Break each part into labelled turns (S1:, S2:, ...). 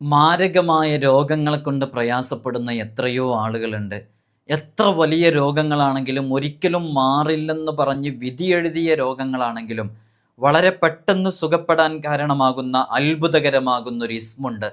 S1: മാരകമായ രോഗങ്ങളെ കൊണ്ട് പ്രയാസപ്പെടുന്ന എത്രയോ ആളുകളുണ്ട്. എത്ര വലിയ രോഗങ്ങളാണെങ്കിലും ഒരിക്കലും മാറില്ലെന്ന് പറഞ്ഞ് വിധിയെഴുതിയ രോഗങ്ങളാണെങ്കിലും വളരെ പെട്ടെന്ന് സുഖപ്പെടാൻ കാരണമാകുന്ന അത്ഭുതകരമാകുന്ന ഒരു ഇസ്മുണ്ട്.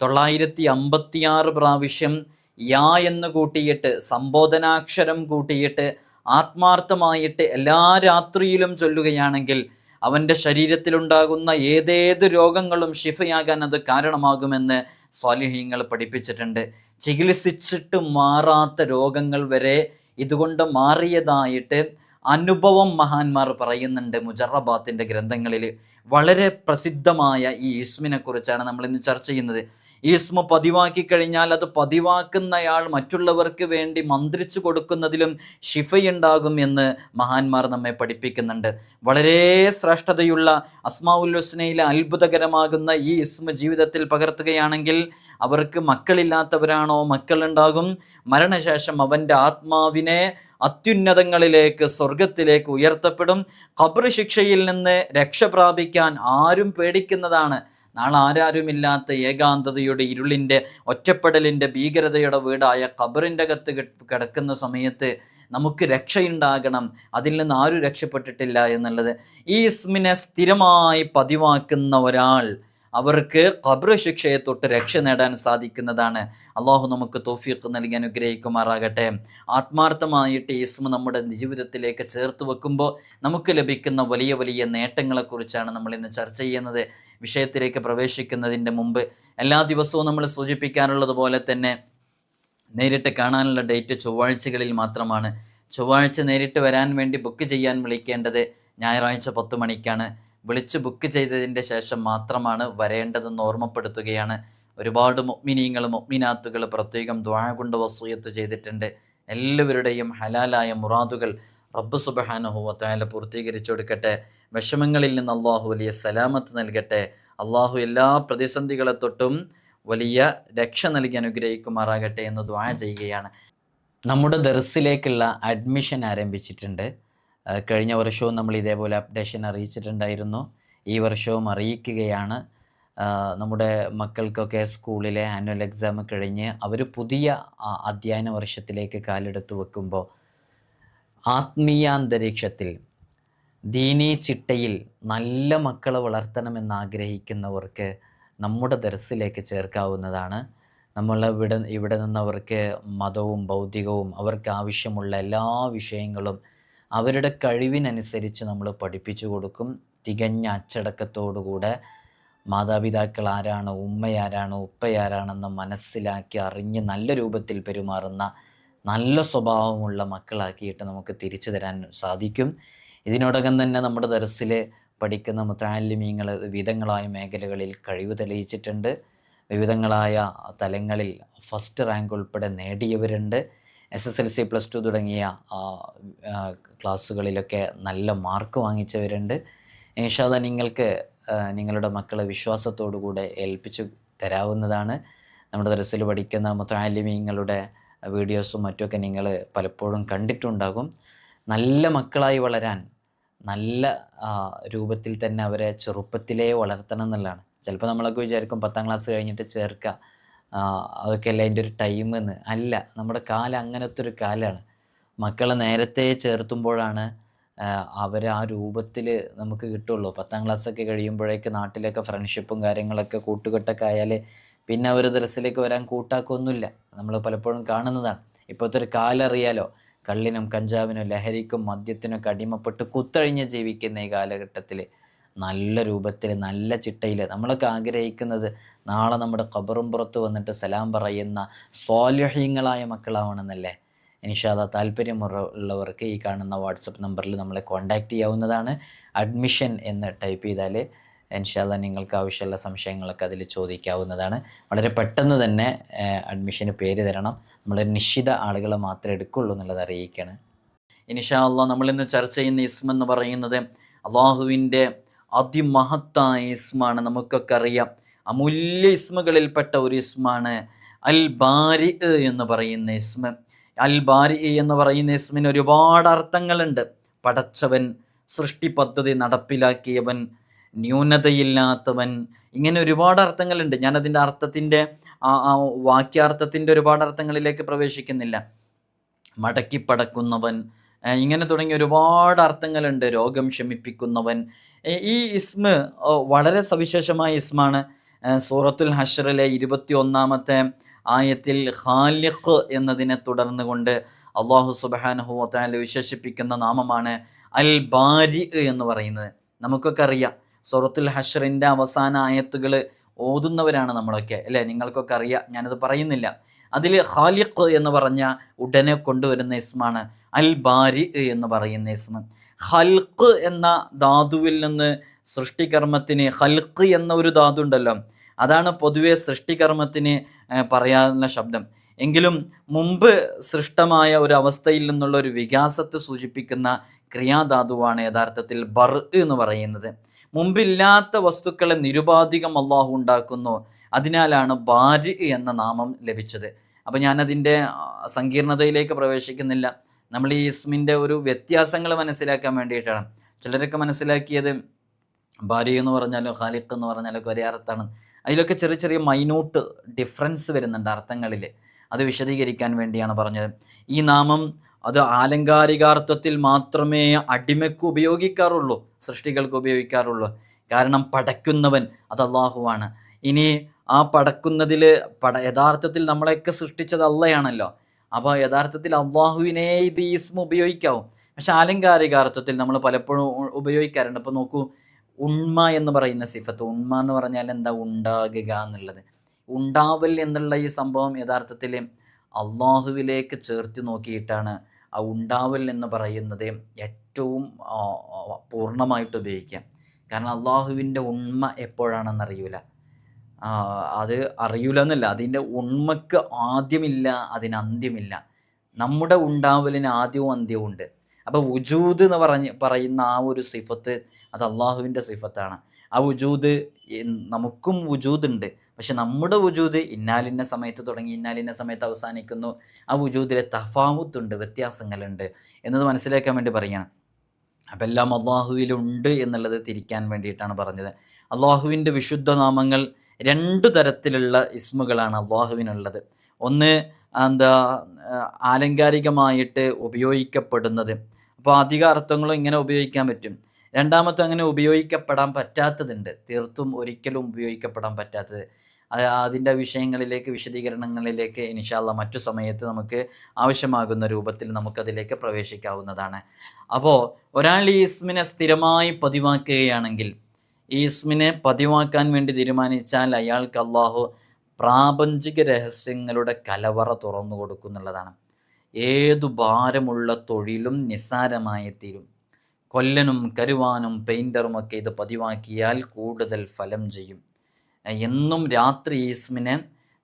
S1: തൊള്ളായിരത്തി അമ്പത്തിയാറ് പ്രാവശ്യം യാ എന്ന് കൂട്ടിയിട്ട് സംബോധനാക്ഷരം കൂട്ടിയിട്ട് ആത്മാർത്ഥമായിട്ട് എല്ലാ രാത്രിയിലും ചൊല്ലുകയാണെങ്കിൽ അവന്റെ ശരീരത്തിലുണ്ടാകുന്ന ഏതേത് രോഗങ്ങളും ഷിഫയാകാൻ അത് കാരണമാകുമെന്ന് സ്വാലിഹ്യങ്ങൾ പഠിപ്പിച്ചിട്ടുണ്ട്. ചികിത്സിച്ചിട്ട് മാറാത്ത രോഗങ്ങൾ വരെ ഇതുകൊണ്ട് മാറിയതായിട്ട് അനുഭവം മഹാന്മാർ പറയുന്നുണ്ട് മുജറബാത്തിന്റെ ഗ്രന്ഥങ്ങളിൽ വളരെ പ്രസിദ്ധമായ ഈ ഇസ്മിനെക്കുറിച്ചാണ് നമ്മൾ ഇന്ന് ചർച്ച ചെയ്യുന്നത്. ഈ ഇസ്മ പതിവാക്കി കഴിഞ്ഞാൽ അത് പതിവാക്കുന്നയാൾ മറ്റുള്ളവർക്ക് വേണ്ടി മന്ത്രിച്ചു കൊടുക്കുന്നതിലും ശിഫയുണ്ടാകും എന്ന് മഹാന്മാർ നമ്മെ പഠിപ്പിക്കുന്നുണ്ട്. വളരെ ശ്രേഷ്ഠതയുള്ള അസ്മാഉൽ ഹുസ്നയിലെ അത്ഭുതകരമാകുന്ന ഈ ഇസ്മ ജീവിതത്തിൽ പകർത്തുകയാണെങ്കിൽ അവർക്ക് മക്കളില്ലാത്തവരാണോ? മക്കളുണ്ടാകും. മരണശേഷം അവന്റെ ആത്മാവിനെ അത്യുന്നതങ്ങളിലേക്ക് സ്വർഗത്തിലേക്ക് ഉയർത്തപ്പെടും. ഖബർ ശിക്ഷയിൽ നിന്ന് രക്ഷ പ്രാപിക്കാൻ ആരും പേടിക്കുന്നതാണ്. നാളെ ആരാരുമില്ലാത്ത ഏകാന്തതയുടെ ഇരുളിന്റെ ഒറ്റപ്പെടലിന്റെ ഭീകരതയുടെ വീടായ ഖബറിന്റെ അകത്ത് കിടക്കുന്ന സമയത്ത് നമുക്ക് രക്ഷയുണ്ടാകണം. അതിൽ നിന്ന് ആരും രക്ഷപ്പെട്ടിട്ടില്ല എന്നുള്ളത്. ഈ ഇസ്മിനെ സ്ഥിരമായി പതിവാക്കുന്ന ഒരാൾ അവർക്ക് ഖബർ ശിക്ഷയെ തൊട്ട് രക്ഷ നേടാൻ സാധിക്കുന്നതാണ്. അള്ളാഹു നമുക്ക് തോഫീഖ് നൽകി അനുഗ്രഹിക്കുമാറാകട്ടെ. ആത്മാർത്ഥമായിട്ട് ഈസ്മ നമ്മുടെ ജീവിതത്തിലേക്ക് ചേർത്ത് വെക്കുമ്പോൾ നമുക്ക് ലഭിക്കുന്ന വലിയ വലിയ നേട്ടങ്ങളെക്കുറിച്ചാണ് നമ്മൾ ഇന്ന് ചർച്ച ചെയ്യുന്നത്. വിഷയത്തിലേക്ക് പ്രവേശിക്കുന്നതിന്റെ മുമ്പ് എല്ലാ ദിവസവും നമ്മൾ സൂചിപ്പിക്കാറുള്ളത് പോലെ തന്നെ നേരിട്ട് കാണാനുള്ള ഡേറ്റ് ചൊവ്വാഴ്ചകളിൽ മാത്രമാണ്. ചൊവ്വാഴ്ച നേരിട്ട് വരാൻ വേണ്ടി ബുക്ക് ചെയ്യാൻ വിളിക്കേണ്ടത് ഞായറാഴ്ച പത്ത് മണിക്കാണ്. വിളിച്ച് ബുക്ക് ചെയ്തതിന്റെ ശേഷം മാത്രമാണ് വരേണ്ടതെന്ന് ഓർമ്മപ്പെടുത്തുകയാണ്. ഒരുപാട് മൊഗ്മിനീങ്ങൾ മൊഗ്മിനാത്തുകൾ പ്രത്യേകം ദ്വാഴ കൊണ്ട് വസൂയത്ത് ചെയ്തിട്ടുണ്ട്. എല്ലാവരുടെയും ഹലാലായ മുറാദുകൾ റബ്ബ് സുബഹാനുഹുവത്തായാല പൂർത്തീകരിച്ചു കൊടുക്കട്ടെ. വിഷമങ്ങളിൽ നിന്ന് അള്ളാഹു വലിയ സലാമത്ത് നൽകട്ടെ. അള്ളാഹു എല്ലാ പ്രതിസന്ധികളെ തൊട്ടും വലിയ രക്ഷ നൽകി അനുഗ്രഹിക്കുമാറാകട്ടെ എന്ന് ദ്വാ ചെയ്യുകയാണ്. നമ്മുടെ ദർസിലേക്കുള്ള അഡ്മിഷൻ ആരംഭിച്ചിട്ടുണ്ട്. കഴിഞ്ഞ വർഷവും നമ്മൾ ഇതേപോലെ അപ്ഡേഷൻ അറിയിച്ചിട്ടുണ്ടായിരുന്നു. ഈ വർഷവും അറിയിക്കുകയാണ്. നമ്മുടെ മക്കൾക്കൊക്കെ സ്കൂളിലെ ആനുവൽ എക്സാം കഴിഞ്ഞ് അവർ പുതിയ അധ്യയന വർഷത്തിലേക്ക് കാലെടുത്ത് വെക്കുമ്പോൾ ആത്മീയാന്തരീക്ഷത്തിൽ ദീനീ ചിട്ടയിൽ നല്ല മക്കളെ വളർത്തണമെന്ന് ആഗ്രഹിക്കുന്നവർക്ക് നമ്മുടെ ദർസിലേക്ക് ചേർക്കാവുന്നതാണ്. നമ്മൾ ഇവിടെ ഇവിടെ നിന്നവർക്ക് മതവും ഭൗതികവും അവർക്ക് ആവശ്യമുള്ള എല്ലാ വിഷയങ്ങളും അവരുടെ കഴിവിനനുസരിച്ച് നമ്മൾ പഠിപ്പിച്ചു കൊടുക്കും. തികഞ്ഞ അച്ചടക്കത്തോടുകൂടെ മാതാപിതാക്കൾ ആരാണ് ഉമ്മയാരാണ് ഉപ്പയാരാണെന്ന് മനസ്സിലാക്കി അറിഞ്ഞ് നല്ല രൂപത്തിൽ പെരുമാറുന്ന നല്ല സ്വഭാവമുള്ള മക്കളാക്കിയിട്ട് നമുക്ക് തിരിച്ചു തരാൻ സാധിക്കും. ഇതിനോടകം തന്നെ നമ്മുടെ ദർസിൽ പഠിക്കുന്ന മുത്താലിമീങ്ങൾ വിവിധങ്ങളായ മേഖലകളിൽ കഴിവ് തെളിയിച്ചിട്ടുണ്ട്. വിവിധങ്ങളായ തലങ്ങളിൽ ഫസ്റ്റ് റാങ്ക് ഉൾപ്പെടെ നേടിയവരുണ്ട്. S S L C plus two തുടങ്ങിയ ക്ലാസ്സുകളിലൊക്കെ നല്ല മാർക്ക് വാങ്ങിച്ചവരുണ്ട്. ഏഷാദ നിങ്ങൾക്ക് നിങ്ങളുടെ മക്കളെ വിശ്വാസത്തോടുകൂടെ ഏൽപ്പിച്ചു തരാവുന്നതാണ്. നമ്മുടെ ദരസിൽ പഠിക്കുന്ന മുത്താലിമീങ്ങളുടെ വീഡിയോസും മറ്റുമൊക്കെ നിങ്ങൾ പലപ്പോഴും കണ്ടിട്ടുണ്ടാകും. നല്ല മക്കളായി വളരാൻ നല്ല രൂപത്തിൽ തന്നെ അവരെ ചെറുപ്പത്തിലേ വളർത്തണം എന്നുള്ളതാണ്. ചിലപ്പോൾ നമ്മളൊക്കെ വിചാരിക്കും പത്താം ക്ലാസ് കഴിഞ്ഞിട്ട് ചേർക്കുക. അതൊക്കെയല്ല അതിന്റെ ഒരു ടൈം എന്ന്. അല്ല നമ്മുടെ കാലം അങ്ങനത്തെ ഒരു കാലമാണ് മക്കളെ നേരത്തെ ചേർത്തുമ്പോഴാണ് അവർ ആ രൂപത്തിൽ നമുക്ക് കിട്ടുള്ളൂ. പത്താം ക്ലാസ്സൊക്കെ കഴിയുമ്പോഴേക്ക് നാട്ടിലൊക്കെ ഫ്രണ്ട്ഷിപ്പും കാര്യങ്ങളൊക്കെ കൂട്ടുകെട്ടൊക്കെ ആയാൽ പിന്നെ അവർ ദർസിലേക്ക് വരാൻ കൂട്ടാക്കൊന്നുമില്ല. നമ്മൾ പലപ്പോഴും കാണുന്നതാണ്. ഇപ്പോഴത്തെ ഒരു കാലം അറിയാലോ കള്ളിനും കഞ്ചാവിനും ലഹരിക്കും മദ്യത്തിനൊക്കെ അടിമപ്പെട്ട് കുത്തഴിഞ്ഞ് ജീവിക്കുന്ന ഈ കാലഘട്ടത്തിൽ നല്ല രൂപത്തിൽ നല്ല ചിട്ടയിൽ നമ്മളൊക്കെ ആഗ്രഹിക്കുന്നത് നാളെ നമ്മുടെ ഖബറും പുറത്ത് വന്നിട്ട് സലാം പറയുന്ന സ്വാലഹ്യങ്ങളായ മക്കളാവണമെന്നല്ലേ? ഇൻഷാല്ല താല്പര്യമുള്ളവർക്ക് ഈ കാണുന്ന വാട്സപ്പ് നമ്പറിൽ നമ്മളെ കോൺടാക്റ്റ് ചെയ്യാവുന്നതാണ്. അഡ്മിഷൻ എന്ന് ടൈപ്പ് ചെയ്താൽ ഇൻഷാല്ല നിങ്ങൾക്ക് ആവശ്യമുള്ള സംശയങ്ങളൊക്കെ അതിൽ ചോദിക്കാവുന്നതാണ്. വളരെ പെട്ടെന്ന് തന്നെ അഡ്മിഷന് പേര് തരണം. നമ്മൾ നിശ്ചിത ആളുകളെ മാത്രമേ എടുക്കുള്ളൂ എന്നുള്ളത് അറിയിക്കുകയാണ് അള്ളാഹ് നമ്മൾ ഇന്ന് ചർച്ച ചെയ്യുന്ന ഇസ്മെന്ന് പറയുന്നത് അള്ളാഹുവിന്റെ അതിമഹത്തായ ഇസ്മാണ് നമുക്കൊക്കെ അറിയാം. അമൂല്യ ഇസ്മകളിൽപ്പെട്ട ഒരു ഇസ്മാണ് അൽ ബാരി എന്ന് പറയുന്ന ഇസ്മ. അൽ ബാരി എന്ന് പറയുന്ന ഇസ്മിന് ഒരുപാട് അർത്ഥങ്ങളുണ്ട്. പടച്ചവൻ സൃഷ്ടി പദ്ധതി നടപ്പിലാക്കിയവൻ ന്യൂനതയില്ലാത്തവൻ ഇങ്ങനെ ഒരുപാട് അർത്ഥങ്ങളുണ്ട്. ഞാനതിന്റെ അർത്ഥത്തിന്റെ വാക്യാർത്ഥത്തിന്റെ ഒരുപാട് അർത്ഥങ്ങളിലേക്ക് പ്രവേശിക്കുന്നില്ല. മടക്കിപ്പടക്കുന്നവൻ ഇങ്ങനെ തുടങ്ങിയ ഒരുപാട് അർത്ഥങ്ങളുണ്ട്. രോഗം ശമിപ്പിക്കുന്നവൻ. ഈ ഇസ്മ് വളരെ സവിശേഷമായ ഇസ്മാണ്. സൂറത്തുൽ ഹഷറിലെ ഇരുപത്തി ഒന്നാമത്തെ ആയത്തിൽ ഖാലിഖ് എന്നതിനെ തുടർന്ന് കൊണ്ട് അള്ളാഹു സുബാനഹു വത്താല വിശേഷിപ്പിക്കുന്ന നാമമാണ് അൽ ബാരി എന്ന് പറയുന്നത്. നമുക്കൊക്കെ അറിയാം. സൂറത്തുൽ ഹഷറിന്റെ അവസാന ആയത്തുകൾ ഓതുന്നവരാണ് നമ്മളൊക്കെ അല്ലേ? നിങ്ങൾക്കൊക്കെ അറിയാം ഞാനത് പറയുന്നില്ല. അതിൽ ഖാലിഖ് എന്ന് പറഞ്ഞ ഉടനെ കൊണ്ടുവരുന്ന ഇസ്മാണ് അൽ ബാരി എന്ന് പറയുന്ന ഇസ്മ. ഹൽക്ക് എന്ന ധാതുവിൽ നിന്ന് സൃഷ്ടികർമ്മത്തിന് ഹൽക്ക് എന്ന ഒരു ധാതു ഉണ്ടല്ലോ. അതാണ് പൊതുവെ സൃഷ്ടികർമ്മത്തിന് പറയാനുള്ള ശബ്ദം. എങ്കിലും മുമ്പ് സൃഷ്ടമായ ഒരു അവസ്ഥയിൽ നിന്നുള്ള ഒരു വികാസത്തെ സൂചിപ്പിക്കുന്ന ക്രിയാധാതുവാണ് യഥാർത്ഥത്തിൽ ബർ എന്ന് പറയുന്നത്. മുമ്പില്ലാത്ത വസ്തുക്കളെ നിരുപാധികം അള്ളാഹു ഉണ്ടാക്കുന്നു. അതിനാലാണ് ബാരി എന്ന നാമം ലഭിച്ചത്. അപ്പം ഞാനതിന്റെ സങ്കീർണതയിലേക്ക് പ്രവേശിക്കുന്നില്ല. നമ്മൾ ഈ ഇസ്മിന്റെ ഒരു വ്യത്യാസങ്ങൾ മനസ്സിലാക്കാൻ വേണ്ടിയിട്ടാണ്. ചിലരൊക്കെ മനസ്സിലാക്കിയത് ഭാര്യ എന്ന് പറഞ്ഞാലോ ഖാലിഖ് എന്ന് പറഞ്ഞാലോ ഒരേ അർത്ഥമാണ്. അതിലൊക്കെ ചെറിയ ചെറിയ മൈന്യൂട്ട് ഡിഫറൻസ് വരുന്നുണ്ട് അർത്ഥങ്ങളിൽ. അത് വിശദീകരിക്കാൻ വേണ്ടിയാണ് പറഞ്ഞത്. ഈ നാമം അത് ആലങ്കാരികാർത്ഥത്തിൽ മാത്രമേ അടിമയ്ക്ക് ഉപയോഗിക്കാറുള്ളൂ. സൃഷ്ടികൾക്ക് ഉപയോഗിക്കാറുള്ളൂ. കാരണം പടയ്ക്കുന്നവൻ അത് അള്ളാഹുവാണ്. ഇനി ആ പടക്കുന്നതിൽ പട യഥാർത്ഥത്തിൽ നമ്മളെയൊക്കെ സൃഷ്ടിച്ചത് അള്ളയാണല്ലോ. അപ്പോൾ യഥാർത്ഥത്തിൽ അള്ളാഹുവിനെ ഇത് ഈസ്മ ഉപയോഗിക്കാവും. പക്ഷെ ആലങ്കാരികാർത്ഥത്തിൽ നമ്മൾ പലപ്പോഴും ഉപയോഗിക്കാറുണ്ട്. അപ്പോൾ നോക്കൂ ഉണ്മ എന്ന് പറയുന്ന സിഫത്ത് ഉണ്മ എന്ന് പറഞ്ഞാൽ എന്താ? ഉണ്ടാകുക എന്നുള്ളത്. ഉണ്ടാവൽ എന്നുള്ള ഈ സംഭവം യഥാർത്ഥത്തിൽ അള്ളാഹുവിലേക്ക് ചേർത്ത് നോക്കിയിട്ടാണ് ആ ഉണ്ടാവൽ എന്ന് പറയുന്നത് ഏറ്റവും പൂർണമായിട്ട് ഉപയോഗിക്കാം. കാരണം അള്ളാഹുവിന്റെ ഉണ്മ എപ്പോഴാണെന്ന് അറിയൂല അത് അറിയൂല എന്നല്ല അതിന്റെ ഉണ്മക്ക് ആദ്യമില്ല അതിന് അന്ത്യമില്ല. നമ്മുടെ ഉണ്ടാവലിന് ആദ്യവും അന്ത്യവും ഉണ്ട്. അപ്പോൾ വുജൂദ് എന്ന് പറഞ്ഞ് പറയുന്ന ആ ഒരു സിഫത്ത് അത് അള്ളാഹുവിന്റെ സിഫത്താണ്. ആ വുജൂദ് നമുക്കും വുജൂദ് ഉണ്ട്. പക്ഷെ നമ്മുടെ വുജൂദ് ഇന്നാലിന്ന സമയത്ത് തുടങ്ങി ഇന്നാലിന്ന സമയത്ത് അവസാനിക്കുന്നു. ആ വുജൂദിലെ തഫാവുത്തുണ്ട് വ്യത്യാസങ്ങളുണ്ട് എന്നത് മനസ്സിലാക്കാൻ വേണ്ടി പറയുകയാണ്. അപ്പം എല്ലാം അള്ളാഹുവിലുണ്ട് എന്നുള്ളത് തിരിക്കാൻ വേണ്ടിയിട്ടാണ് പറഞ്ഞത്. അള്ളാഹുവിന്റെ വിശുദ്ധ നാമങ്ങൾ രണ്ടു തരത്തിലുള്ള ഇസ്മുകളാണ് അള്ളാഹുവിനുള്ളത്. ഒന്ന് എന്താ ആലങ്കാരികമായിട്ട് ഉപയോഗിക്കപ്പെടുന്നത്. അപ്പോൾ അധിക അർത്ഥങ്ങളും ഇങ്ങനെ ഉപയോഗിക്കാൻ പറ്റും. രണ്ടാമത്തെ അങ്ങനെ ഉപയോഗിക്കപ്പെടാൻ പറ്റാത്തതുണ്ട്. തീർത്തും ഒരിക്കലും ഉപയോഗിക്കപ്പെടാൻ പറ്റാത്തത്. അത് അതിന്റെ വിഷയങ്ങളിലേക്ക് വിശദീകരണങ്ങളിലേക്ക് ഇനിഷാല്ല മറ്റു സമയത്ത് നമുക്ക് ആവശ്യമാകുന്ന രൂപത്തിൽ നമുക്കതിലേക്ക് പ്രവേശിക്കാവുന്നതാണ്. അപ്പോൾ ഒരാൾ ഈ ഇസ്മിനെ സ്ഥിരമായി പതിവാക്കുകയാണെങ്കിൽ ഈ ഇസ്മിനെ പതിവാക്കാൻ വേണ്ടി തീരുമാനിച്ചാൽ അയാൾക്ക് അള്ളാഹു പ്രാപഞ്ചിക രഹസ്യങ്ങളുടെ കലവറ തുറന്നു കൊടുക്കുന്നുള്ളതാണ്. ഏതു ഭാരമുള്ള തൊഴിലും നിസ്സാരമായി തീരും കൊല്ലനും കരുവാനും പെയിന്ററും ഒക്കെ ഇത് പതിവാക്കിയാൽ കൂടുതൽ ഫലം ചെയ്യും. എന്നും രാത്രി ഈസ്മിനെ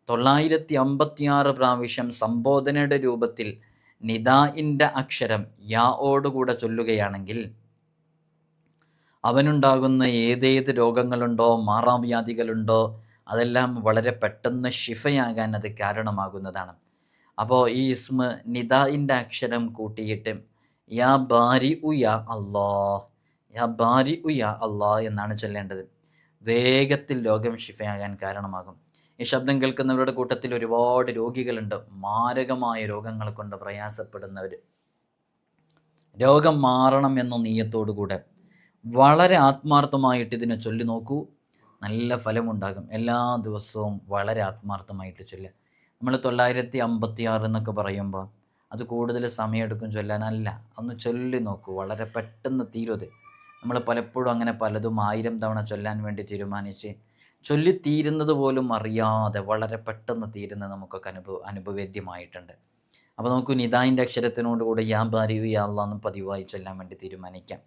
S1: തൊള്ളായിരത്തി അമ്പത്തിയാറ് പ്രാവശ്യം സംബോധനയുടെ രൂപത്തിൽ നിദായിന്റെ അക്ഷരം യാഓടുകൂടെ ചൊല്ലുകയാണെങ്കിൽ അവനുണ്ടാകുന്ന ഏതേത് രോഗങ്ങളുണ്ടോ മാറാവ്യാധികളുണ്ടോ അതെല്ലാം വളരെ പെട്ടെന്ന് ഷിഫയാകാൻ അത് കാരണമാകുന്നതാണ്. അപ്പോൾ ഈ ഇസ്മ നിദായിന്റെ അക്ഷരം കൂട്ടിയിട്ട് യാ ബാരി ഉ യാ അള്ളാ യാ ബാരി ഉ യാ അള്ളാ എന്നാണ് ചൊല്ലേണ്ടത്. വേഗത്തിൽ രോഗം ഷിഫയാകാൻ കാരണമാകും. ഈ ശബ്ദം കേൾക്കുന്നവരുടെ കൂട്ടത്തിൽ ഒരുപാട് രോഗികളുണ്ട്. മാരകമായ രോഗങ്ങൾ കൊണ്ട് പ്രയാസപ്പെടുന്നവർ. രോഗം മാറണം എന്ന നീയത്തോടുകൂടെ വളരെ ആത്മാർത്ഥമായിട്ട് ഇതിനെ ചൊല്ലി നോക്കൂ. നല്ല ഫലമുണ്ടാകും. എല്ലാ ദിവസവും വളരെ ആത്മാർത്ഥമായിട്ട് ചൊല്ലുക. നമ്മൾ തൊള്ളായിരത്തി അമ്പത്തി ആറ് എന്നൊക്കെ പറയുമ്പോൾ അത് കൂടുതൽ സമയമെടുക്കും ചൊല്ലാനല്ല. ഒന്ന് ചൊല്ലി നോക്കൂ. വളരെ പെട്ടെന്ന് തീരുത് നമ്മൾ പലപ്പോഴും അങ്ങനെ പലതും ആയിരം തവണ ചൊല്ലാൻ വേണ്ടി തീരുമാനിച്ച് ചൊല്ലി തീരുന്നത് പോലും അറിയാതെ വളരെ പെട്ടെന്ന് തീരുന്നത് നമുക്കൊക്കെ അനുഭവ അനുഭവേദ്യമായിട്ടുണ്ട് അപ്പോൾ നമുക്ക് നിതായിന്റെ അക്ഷരത്തിനോട് കൂടെ യാ ബാരിയു യാ അള്ളാന്ന് പതിവായി ചൊല്ലാൻ വേണ്ടി തീരുമാനിക്കാം.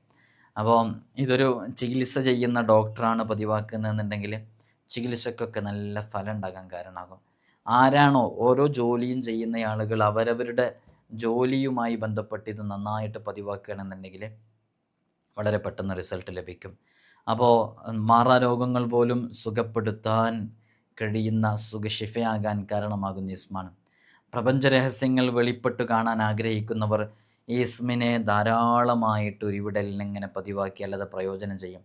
S1: അപ്പോൾ ഇതൊരു ചികിത്സ ചെയ്യുന്ന ഡോക്ടറാണ് പതിവാക്കുന്നതെന്നുണ്ടെങ്കിൽ ചികിത്സക്കൊക്കെ നല്ല ഫലം ഉണ്ടാകാൻ കാരണമാകും. ആരാണോ ഓരോ ജോലിയും ചെയ്യുന്ന ആളുകൾ അവരവരുടെ ജോലിയുമായി ബന്ധപ്പെട്ട് ഇത് നന്നായിട്ട് പതിവാക്കുകയാണെന്നുണ്ടെങ്കിൽ വളരെ പെട്ടെന്ന് റിസൾട്ട് ലഭിക്കും. അപ്പോൾ മാറാരോഗങ്ങൾ പോലും സുഖപ്പെടുത്താൻ കഴിയുന്ന സുഖശിഫയാകാൻ കാരണമാകുന്ന ഇസ്മാണ് പ്രപഞ്ച രഹസ്യങ്ങൾ വെളിപ്പെട്ട് കാണാൻ ആഗ്രഹിക്കുന്നവർ ഈ ഇസ്മിനെ ധാരാളമായിട്ട് ഒരുവിടലിൽ ഇങ്ങനെ പതിവാക്കി അല്ലാതെ പ്രയോജനം ചെയ്യും.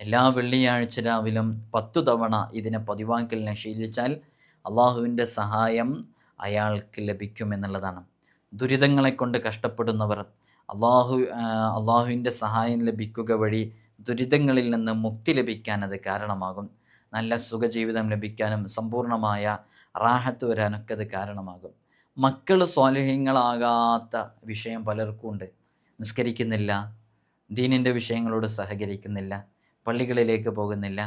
S1: എല്ലാ വെള്ളിയാഴ്ച രാവിലും പത്തു തവണ ഇതിനെ പതിവാക്കലിനെ ശീലിച്ചാൽ അള്ളാഹുവിന്റെ സഹായം അയാൾക്ക് ലഭിക്കുമെന്നുള്ളതാണ് ദുരിതങ്ങളെ കൊണ്ട് കഷ്ടപ്പെടുന്നവർ അള്ളാഹു അള്ളാഹുവിന്റെ സഹായം ലഭിക്കുക വഴി ദുരിതങ്ങളിൽ നിന്ന് മുക്തി ലഭിക്കാൻ അത് കാരണമാകും. നല്ല സുഖജീവിതം ലഭിക്കാനും സമ്പൂർണമായ റാഹത്ത് വരാനൊക്കെ അത് കാരണമാകും. മക്കൾ സ്വാലഹ്യങ്ങളാകാത്ത വിഷയം പലർക്കും ഉണ്ട്. നിസ്കരിക്കുന്നില്ല ദീനിന്റെ വിഷയങ്ങളോട് സഹകരിക്കുന്നില്ല പള്ളികളിലേക്ക് പോകുന്നില്ല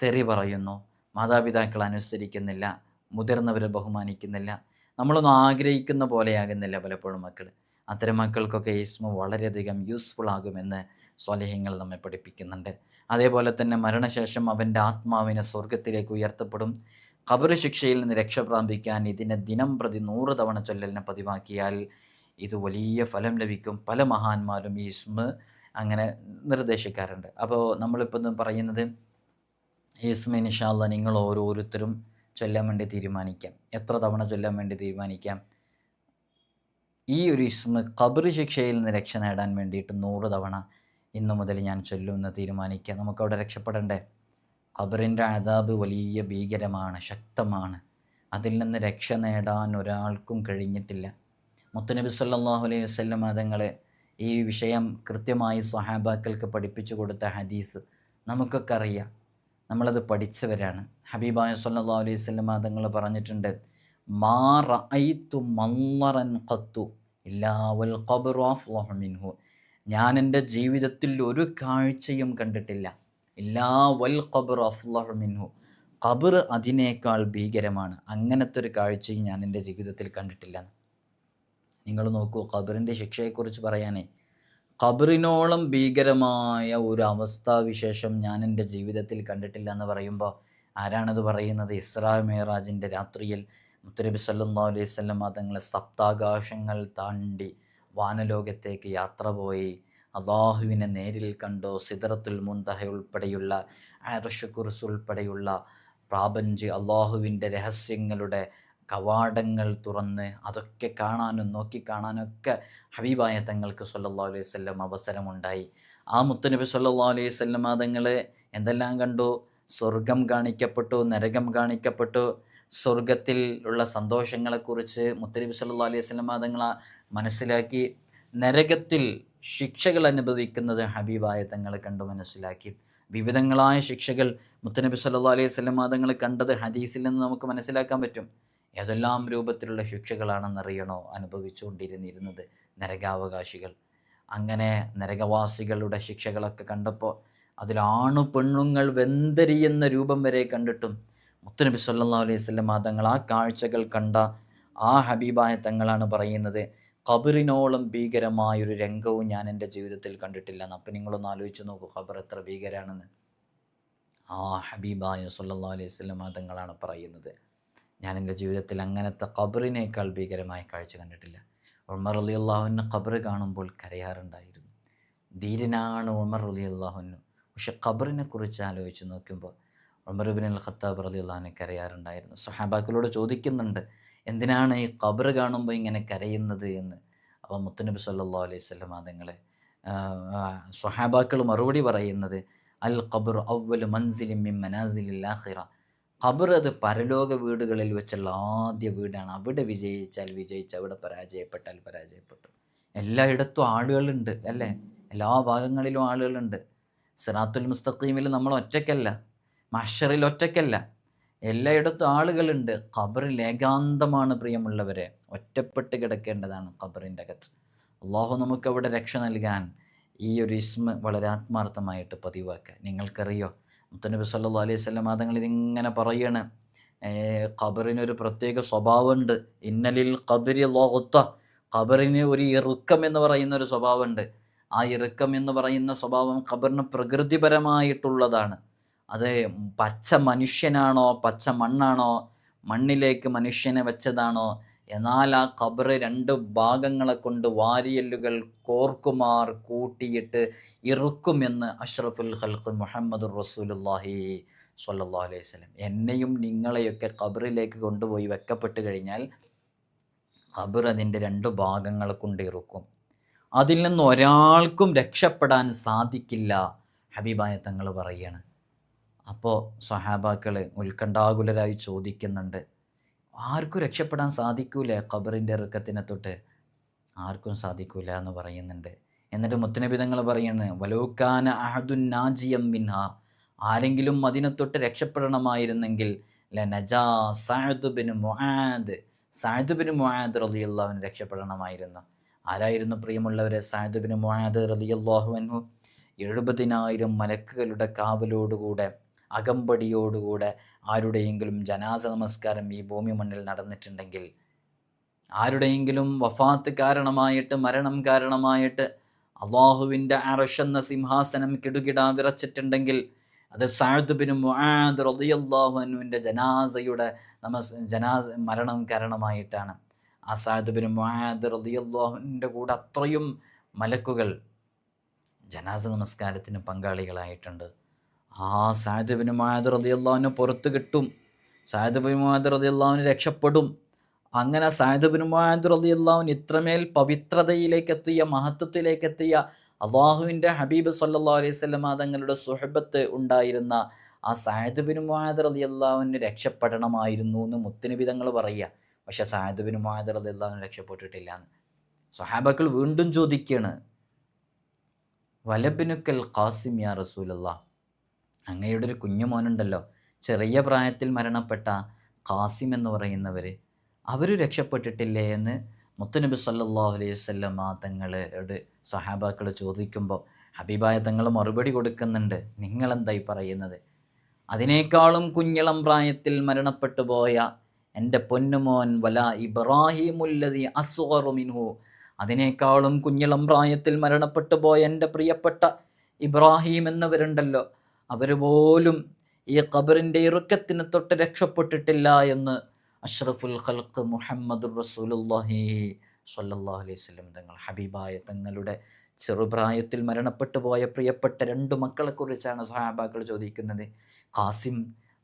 S1: തെറി പറയുന്നു മാതാപിതാക്കൾ അനുസരിക്കുന്നില്ല മുതിർന്നവരെ ബഹുമാനിക്കുന്നില്ല നമ്മളൊന്നും ആഗ്രഹിക്കുന്ന പോലെയാകുന്നില്ല പലപ്പോഴും മക്കൾ അത്തരം മക്കൾക്കൊക്കെ ഈസ്മ വളരെയധികം യൂസ്ഫുൾ ആകുമെന്ന് സ്വലഹ്യങ്ങൾ നമ്മെ പഠിപ്പിക്കുന്നുണ്ട്. അതേപോലെ തന്നെ മരണശേഷം അവന്റെ ആത്മാവിനെ സ്വർഗത്തിലേക്ക് ഉയർത്തപ്പെടും. ഖബർ ശിക്ഷയിൽ നിന്ന് രക്ഷ പ്രാപിക്കാൻ ഇതിനെ ദിനം പ്രതി നൂറ് തവണ ചൊല്ലലിനെ പതിവാക്കിയാൽ ഇത് വലിയ ഫലം ലഭിക്കും. പല മഹാന്മാരും ഈ അങ്ങനെ നിർദ്ദേശിക്കാറുണ്ട്. അപ്പോൾ നമ്മളിപ്പോൾ പറയുന്നത് ഈസ്മ നിഷാല്ല നിങ്ങൾ ഓരോരുത്തരും ചൊല്ലാൻ വേണ്ടി തീരുമാനിക്കാം. എത്ര തവണ ചൊല്ലാൻ വേണ്ടി തീരുമാനിക്കാം? ഈ ഒരു ഇസ്മ ഖബർ ശിക്ഷയിൽ നിന്ന് രക്ഷ നേടാൻ വേണ്ടിയിട്ട് നൂറ് തവണ ഇന്നു മുതൽ ഞാൻ ചൊല്ലുമെന്ന് തീരുമാനിക്കാം. നമുക്കവിടെ രക്ഷപ്പെടണ്ടേ? ഖബറിന്റെ അതാബ് വലിയ ഭീകരമാണ് ശക്തമാണ്. അതിൽ നിന്ന് രക്ഷ നേടാൻ ഒരാൾക്കും കഴിഞ്ഞിട്ടില്ല. മുത്തനബി സല്ലാഹു അലൈഹി വസ്ലം തങ്ങളെ ഈ വിഷയം കൃത്യമായി സ്വഹാബാക്കൾക്ക് പഠിപ്പിച്ചു കൊടുത്ത ഹദീസ് നമുക്കൊക്കെ അറിയാം. നമ്മളത് പഠിച്ചവരാണ്. ഹബീബായ സല്ലാ അലൈഹി വസല്ലം തങ്ങൾ പറഞ്ഞിട്ടുണ്ട് മാ ഖത്തു വൽ അഫ്ളഹു മിൻഹു. ഞാൻ എന്റെ ജീവിതത്തിൽ ഒരു കാഴ്ചയും കണ്ടിട്ടില്ല. ഇല്ലാ വൽ ഖബർ അഫ്ലഹു മിൻഹു. ഖബർ അതിനേക്കാൾ ഭീകരമാണ്. അങ്ങനത്തെ ഒരു കാഴ്ചയും ഞാൻ എന്റെ ജീവിതത്തിൽ കണ്ടിട്ടില്ല. നിങ്ങൾ നോക്കൂ ഖബറിന്റെ ശിക്ഷയെക്കുറിച്ച് പറയാനേ ഖബറിനോളം ഭീകരമായ ഒരു അവസ്ഥാവിശേഷം ഞാൻ എന്റെ ജീവിതത്തിൽ കണ്ടിട്ടില്ല എന്ന് പറയുമ്പോൾ ആരാണത് പറയുന്നത്? ഇസ്രാ മേറാജിന്റെ രാത്രിയിൽ മുത്തരബി സല്ലാ അലൈഹി സ്വല്ലം തങ്ങളെ സപ്താകാശങ്ങൾ താണ്ടി വാനലോകത്തേക്ക് യാത്ര പോയി. അള്ളാഹുവിനെ നേരിൽ കണ്ടോ. സിദറത്തുൽ മുന്തഹ ഉൾപ്പെടെയുള്ള ആറുഷക്കുറിസ് ഉൾപ്പെടെയുള്ള പ്രാപഞ്ച് അള്ളാഹുവിന്റെ രഹസ്യങ്ങളുടെ കവാടങ്ങൾ തുറന്ന് അതൊക്കെ കാണാനും നോക്കി ഒക്കെ ഹബീബായ തങ്ങൾക്ക് സല്ലാ അലൈഹി സ്വല്ലം അവസരമുണ്ടായി. ആ മുത്തനബി സല്ലല്ലാഹു അലൈഹി സ്വല്ലം തങ്ങൾ എന്തെല്ലാം കണ്ടു? സ്വർഗം കാണിക്കപ്പെട്ടു നരകം കാണിക്കപ്പെട്ടു. സ്വർഗത്തിൽ ഉള്ള സന്തോഷങ്ങളെക്കുറിച്ച് മുത്തനബി സല്ലല്ലാഹു അലൈഹി വസല്ലം തങ്ങൾ മനസ്സിലാക്കി. നരകത്തിൽ ശിക്ഷകൾ അനുഭവിക്കുന്നത് ഹബീബായ തങ്ങൾ കണ്ടു മനസ്സിലാക്കി. വിവിധങ്ങളായ ശിക്ഷകൾ മുത്തനബി സല്ലല്ലാഹു അലൈഹി വസല്ലം തങ്ങൾ കണ്ടത് ഹദീസിൽ നിന്ന് നമുക്ക് മനസ്സിലാക്കാൻ പറ്റും. ഏതെല്ലാം രൂപത്തിലുള്ള ശിക്ഷകളാണെന്നറിയണോ അനുഭവിച്ചുകൊണ്ടിരുന്നിരുന്നത് നരകാവകാശികൾ? അങ്ങനെ നരകവാസികളുടെ ശിക്ഷകളൊക്കെ കണ്ടപ്പോൾ അതിലാണു പെണ്ണുങ്ങൾ വെന്തരിയുന്ന രൂപം വരെ കണ്ടിട്ടും മുത്തനബി സല്ലാ അലൈഹി വസല്ലം തങ്ങൾ ആ കാഴ്ചകൾ കണ്ട ആ ഹബീബായ തങ്ങളാണ് പറയുന്നത് ഖബറിനോളം ഭീകരമായൊരു രംഗവും ഞാൻ എന്റെ ജീവിതത്തിൽ കണ്ടിട്ടില്ല അപ്പം നിങ്ങളൊന്ന് ആലോചിച്ച് നോക്കൂ ഖബർ എത്ര ഭീകരാണെന്ന്. ആ ഹബീബായ സല്ലാ അലൈഹി വസല്ലം തങ്ങളാണ് പറയുന്നത്. ഞാൻ എന്റെ ജീവിതത്തിൽ അങ്ങനത്തെ ഖബറിനേക്കാൾ ഭീകരമായ കാഴ്ച കണ്ടിട്ടില്ല. ഉമർ അലി അള്ളാഹുവിന് ഖബർ കാണുമ്പോൾ കരയാറുണ്ടായിരുന്നു. ധീരനാണ് ഉമർ അലി അള്ളാഹുവിന് പക്ഷെ ഖബറിനെ കുറിച്ച് ആലോചിച്ച് നോക്കുമ്പോൾ ഉമർ ബിൻ അൽ ഖത്താബ് അലി അള്ളാഹുവിനെ കരയാറുണ്ടായിരുന്നു. സഹാബാക്കളോട് ചോദിക്കുന്നുണ്ട് എന്തിനാണ് ഈ ഖബർ കാണുമ്പോൾ ഇങ്ങനെ കരയുന്നത് എന്ന്? അപ്പോൾ മുത്തനബി സല്ലാ അലൈഹി സ്വലം അതുങ്ങളെ സ്വഹാബാക്കൾ മറുപടി പറയുന്നത് അൽ ഖബർ അവൽ മൻസിലിം മിൻ മനാസിലിൽ ഖബർ അത് പരലോക വീടുകളിൽ വെച്ചുള്ള ആദ്യ വീടാണ്. അവിടെ വിജയിച്ചാൽ വിജയിച്ച് അവിടെ പരാജയപ്പെട്ടാൽ പരാജയപ്പെട്ടു. എല്ലായിടത്തും ആളുകളുണ്ട് അല്ലേ? എല്ലാ ഭാഗങ്ങളിലും ആളുകളുണ്ട്. സിറാത്തുൽ മുസ്തഖീമിൽ നമ്മൾ ഒറ്റയ്ക്കല്ല. മഷറിൽ ഒറ്റയ്ക്കല്ല. എല്ലായിടത്തും ആളുകളുണ്ട്. ഖബറിൽ ഏകാന്തമാണ് പ്രിയമുള്ളവരെ. ഒറ്റപ്പെട്ട് കിടക്കേണ്ടതാണ് ഖബറിന്റെ അകത്ത്. അള്ളാഹു നമുക്ക് അവിടെ രക്ഷ നൽകാൻ ഈ ഒരു ഇസ്മ വളരെ ആത്മാർത്ഥമായിട്ട് പതിവാക്കുക. നിങ്ങൾക്കറിയോ? മുത്തനബി സല്ലു അലൈഹി സ്വലം അതങ്ങൾ ഇതിങ്ങനെ പറയണ് ഖബറിനൊരു പ്രത്യേക സ്വഭാവമുണ്ട്. ഇന്നലിൽ ഖബരി ലോകത്ത ഖബറിന് ഒരു ഇറുക്കം എന്ന് പറയുന്ന ഒരു സ്വഭാവമുണ്ട്. ആ ഇറുക്കം എന്ന് പറയുന്ന സ്വഭാവം ഖബറിന് പ്രകൃതിപരമായിട്ടുള്ളതാണ്. അത് പച്ച മനുഷ്യനാണോ പച്ച മണ്ണാണോ മണ്ണിലേക്ക് മനുഷ്യനെ വെച്ചതാണോ എന്നാൽ ആ ഖബറ് രണ്ട് ഭാഗങ്ങളെ കൊണ്ട് വാരിയല്ലുകൾ കോർക്കുമാർ കൂട്ടിയിട്ട് ഇറുക്കുമെന്ന് അഷ്റഫുൽ ഖൽഖ് മുഹമ്മദ് റസൂലുല്ലാഹി സ്വല്ലല്ലാഹു അലൈഹി വസല്ലം. എന്നെയും നിങ്ങളെയൊക്കെ ഖബറിലേക്ക് കൊണ്ടുപോയി വെക്കപ്പെട്ട് കഴിഞ്ഞാൽ ഖബർ അതിന്റെ രണ്ട് ഭാഗങ്ങളെ കൊണ്ട് ഇറുക്കും. അതിൽ നിന്ന് ഒരാൾക്കും രക്ഷപ്പെടാൻ സാധിക്കില്ല ഹബീബായ തങ്ങൾ പറയാണ്. അപ്പോൾ സ്വഹാബാക്കൾ ഉത്കണ്ഠാകുലരായി ചോദിക്കുന്നുണ്ട് ആർക്കും രക്ഷപ്പെടാൻ സാധിക്കൂല ഖബറിന്റെ ഇറുക്കത്തിനെ തൊട്ട്. ആർക്കും സാധിക്കൂല എന്ന് പറയുന്നുണ്ട്. എന്നിട്ട് മുത്തനബി തങ്ങൾ പറയുന്നത് വലോക്കാന അഹദുൻ നാജിയം മിൻഹ. ആരെങ്കിലും അതിനെ തൊട്ട് രക്ഷപ്പെടണമായിരുന്നെങ്കിൽ ലനജാ സഅദ് ബിൻ മുആദ്. റളിയല്ലാഹുവിന് രക്ഷപ്പെടണമായിരുന്നു. ആരായിരുന്നു പ്രിയമുള്ളവരെ? സഅദ് മുഹാദ് മുആദ് റളിയല്ലാഹു അൻഹു. എഴുപതിനായിരം മലക്കുകളുടെ കാവലോടുകൂടെ അകമ്പടിയോടുകൂടെ ആരുടെയെങ്കിലും ജനാസ നമസ്കാരം ഈ ഭൂമി മണ്ണിൽ നടന്നിട്ടുണ്ടെങ്കിൽ ആരുടെയെങ്കിലും വഫാത്ത് കാരണമായിട്ട് മരണം കാരണമായിട്ട് അള്ളാഹുവിന്റെ അറഷെന്ന സിംഹാസനം കിടുകിടാ വിറച്ചിട്ടുണ്ടെങ്കിൽ അത് സാഴുദ് ബിൻ മുആദ് ജനാസയുടെ നമസ് ജനാസ മരണം കാരണമായിട്ടാണ്. ആ സാഴുദ് ബിൻ മുആദ് കൂടെ അത്രയും മലക്കുകൾ ജനാസ നമസ്കാരത്തിന് പങ്കാളികളായിട്ടുണ്ട്. ആ സായുദ് ബിൻ മുആദ് അള്ളാഹുവിനെ പുറത്ത് കിട്ടും. സായുദ് ബിൻ മുആദ് റളിയല്ലാഹുവിന് രക്ഷപ്പെടും. അങ്ങനെ സായുദ് ബിൻ മുആദ് അള്ളാഹുവിന് ഇത്രമേൽ പവിത്രതയിലേക്ക് എത്തിയ മഹത്വത്തിലേക്ക് എത്തിയ അള്ളാഹുവിന്റെ ഹബീബ് സല്ലാ അലൈഹി വസല്ലമ തങ്ങളുടെ സുഹബത്ത് ഉണ്ടായിരുന്ന ആ സായുദ് ബിൻ മുആദ് അള്ളാഹുവിന് രക്ഷപ്പെടണമായിരുന്നു എന്ന് മുത്തുനബി തങ്ങൾ പറയുക. പക്ഷെ സായുദ് ബിൻ മുആദ് അള്ളാഹുവിന് രക്ഷപ്പെട്ടിട്ടില്ല എന്ന്. സുഹാബക്കൾ വീണ്ടും ചോദിക്കുകയാണ് വലബിനുക്കൽ ഖാസിം യാ റസൂലല്ല അങ്ങയുടെ ഒരു കുഞ്ഞുമോനുണ്ടല്ലോ ചെറിയ പ്രായത്തിൽ മരണപ്പെട്ട ഖാസിം എന്ന് പറയുന്നവർ അവർ രക്ഷപ്പെട്ടിട്ടില്ലേ എന്ന് മുത്തനബി സല്ലാഹു അലൈഹി വസല്ലമ തങ്ങളോട് സഹാബാക്കൾ ചോദിക്കുമ്പോൾ ഹബീബായ തങ്ങൾ മറുപടി കൊടുക്കുന്നുണ്ട്. നിങ്ങളെന്തായി പറയുന്നത്? അതിനേക്കാളും കുഞ്ഞളം പ്രായത്തിൽ മരണപ്പെട്ടു പോയ എന്റെ പൊന്നുമോൻ വല ഇബ്രാഹിമുല്ലതി അസ്വറു മിൻഹു. അതിനേക്കാളും കുഞ്ഞളം പ്രായത്തിൽ മരണപ്പെട്ടു പോയ എന്റെ പ്രിയപ്പെട്ട ഇബ്രാഹിം എന്നവരുണ്ടല്ലോ. അവർ പോലും ഈ ഖബറിന്റെ ഇറുക്കത്തിന് തൊട്ട് രക്ഷപ്പെട്ടിട്ടില്ല എന്ന് അഷ്റഫുൽ ഖൽക്ക് മുഹമ്മദ് റസൂലുല്ലാഹി സ്വല്ലല്ലാഹു അലൈഹി വസല്ലം തങ്ങൾ ഹബീബായ തങ്ങളുടെ ചെറുപ്രായത്തിൽ മരണപ്പെട്ടു പോയ പ്രിയപ്പെട്ട രണ്ട് മക്കളെക്കുറിച്ചാണ് സഹാബാക്കൾ ചോദിക്കുന്നത്. ഖാസിം